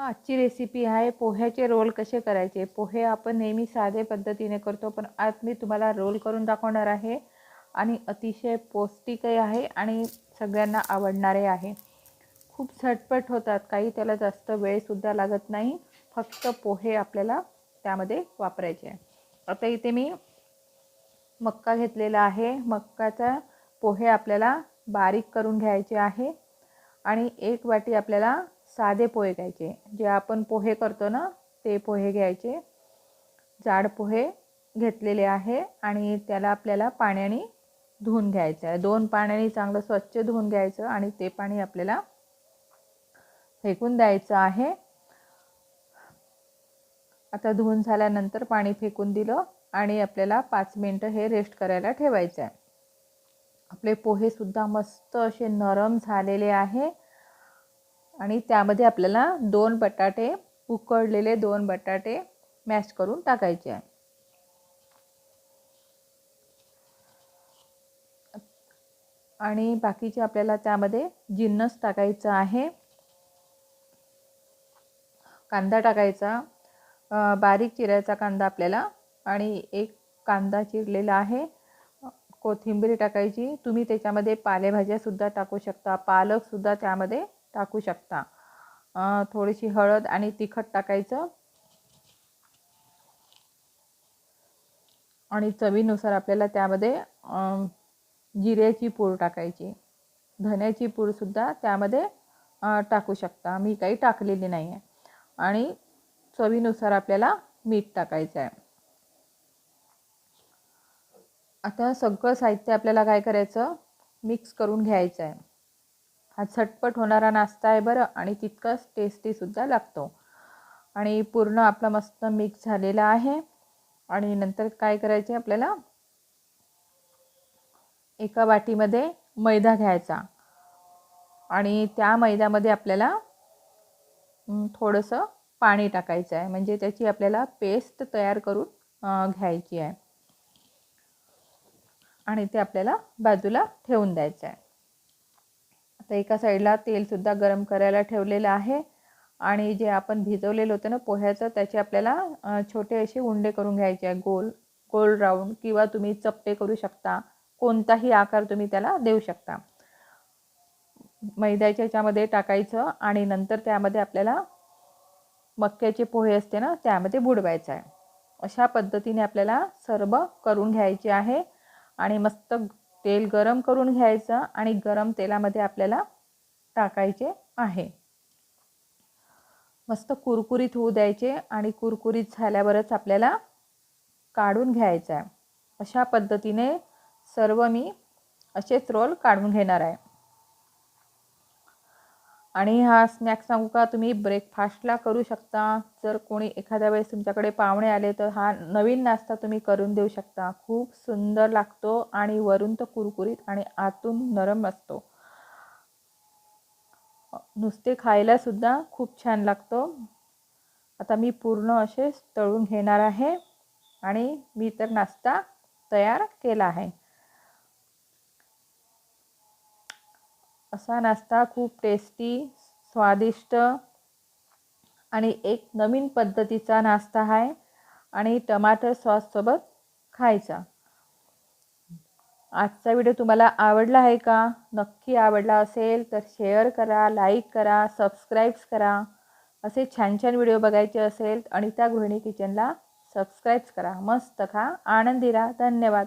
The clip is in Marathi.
आजची रेसिपी आहे. पोह्याचे रोल कसे करायचे? पोहे आपण नेहमी साधे पद्धतीने करतो पण आज मी तुम्हाला रोल करून दाखवणार आहे. आणि अतिशय पौष्टिकही आहे आणि सगळ्यांना आवडणारे आहे. खूप झटपट होतात. काही त्याला जास्त वेळसुद्धा लागत नाही. फक्त पोहे आपल्याला त्यामध्ये वापरायचे आहे. आता इथे मी मक्का घेतलेला आहे. मक्काचा पोहे आपल्याला बारीक करून घ्यायचे आहे. आणि एक वाटी आपल्याला साधे पोहे घ्यायचे. जे आपण पोहे करतो ना ते पोहे घ्यायचे. जाड पोहे घेतलेले आहे आणि त्याला आपल्याला पाण्याने धुवून घ्यायचं आहे. दोन पाण्याने चांगलं स्वच्छ धुवून घ्यायचं आणि ते पाणी आपल्याला फेकून द्यायचं आहे. आता धुवून झाल्यानंतर पाणी फेकून दिलं आणि आपल्याला पाच मिनटं हे रेस्ट करायला ठेवायचं आहे. आपले पोहेसुद्धा मस्त असे नरम झालेले आहे. आणि त्यामध्ये आपल्याला दोन बटाटे उकडलेले दोन बटाटे मॅश करून टाकायचे आहे. आणि बाकीचे आपल्याला त्यामध्ये जिन्नस टाकायचं आहे. कांदा टाकायचा बारीक चिरायचा कांदा आपल्याला आणि एक कांदा चिरलेला आहे. कोथिंबीर टाकायची तुम्ही त्याच्यामध्ये पालेभाज्यासुद्धा टाकू शकता पालकसुद्धा त्यामध्ये टाकू शकता. थोडीशी हळद आणि तिखट टाकायचं. आणि चवीनुसार आपल्याला त्यामध्ये जिऱ्याची पूड टाकायची. धन्याची पूडसुद्धा त्यामध्ये टाकू शकता. मी काही टाकलेली नाही आहे आणि चवीनुसार आपल्याला मीठ टाकायचं आहे आता सगळं साहित्य आपल्याला काय करायचं? मिक्स करून घ्यायचं आहे हा झटपट होणारा नाश्ता आहे बरं आणि तितकाच टेस्टीसुद्धा लागतो. आणि पूर्ण आपला मस्त मिक्स झालेला आहे. आणि नंतर काय करायचे आपल्याला? एका वाटीमध्ये मैदा घ्यायचा. आणि त्या मैद्यामध्ये आपल्याला थोडंसं पाणी टाकायचं आहे. म्हणजे त्याची आपल्याला पेस्ट तयार करून घ्यायची आहे. आणि ते आपल्याला बाजूला ठेवून द्यायचं आहे. तर एका साईडला तेलसुद्धा गरम करायला ठेवलेलं आहे. आणि जे आपण भिजवलेलं होतं ना पोह्याचं त्याचे आपल्याला छोटे असे उंडे करून घ्यायचे आहे गोल गोल राऊंड किंवा तुम्ही चपटे करू शकता. कोणताही आकार तुम्ही त्याला देऊ शकता. मैद्याच्या याच्यामध्ये टाकायचं आणि नंतर त्यामध्ये आपल्याला मक्याचे पोहे असते ना त्यामध्ये बुडवायचं आहे. अशा पद्धतीने आपल्याला सर्व करून घ्यायचे आहे. आणि मस्त तेल गरम करून घ्यायचं आणि गरम तेलामध्ये आपल्याला टाकायचे आहे. मस्त कुरकुरीत होऊ द्यायचे आणि कुरकुरीत झाल्यावरच आपल्याला काढून घ्यायचं आहे. अशा पद्धतीने सर्व मी असेच रोल काढून घेणार आहे. आणि हा स्नॅक्स सांगू का तुम्ही ब्रेकफास्टला करू शकता. जर कोणी एखाद्या वेळेस तुमच्याकडे पाहुणे आले तर हा नवीन नाश्ता तुम्ही करून देऊ शकता. खूप सुंदर लागतो आणि वरून तो कुरकुरीत आणि आतून नरम असतो. नुसते खायलासुद्धा खूप छान लागतो. आता मी पूर्ण असे तळून घेणार आहे आणि मी तर नाश्ता तयार केला आहे. असा नाश्ता खूप टेस्टी स्वादिष्ट आणि एक नवीन पद्धतीचा नाश्ता आहे आणि टमाटर सॉससोबत खायचा. आजचा व्हिडिओ तुम्हाला आवडला आहे का? नक्की आवडला असेल तर शेअर करा लाईक करा सबस्क्राईब्स करा. असे छान छान व्हिडिओ बघायचे असेल आणि त्या गृहिणी किचनला सबस्क्राईब्स करा. मस्त खा आनंदी राहा. धन्यवाद.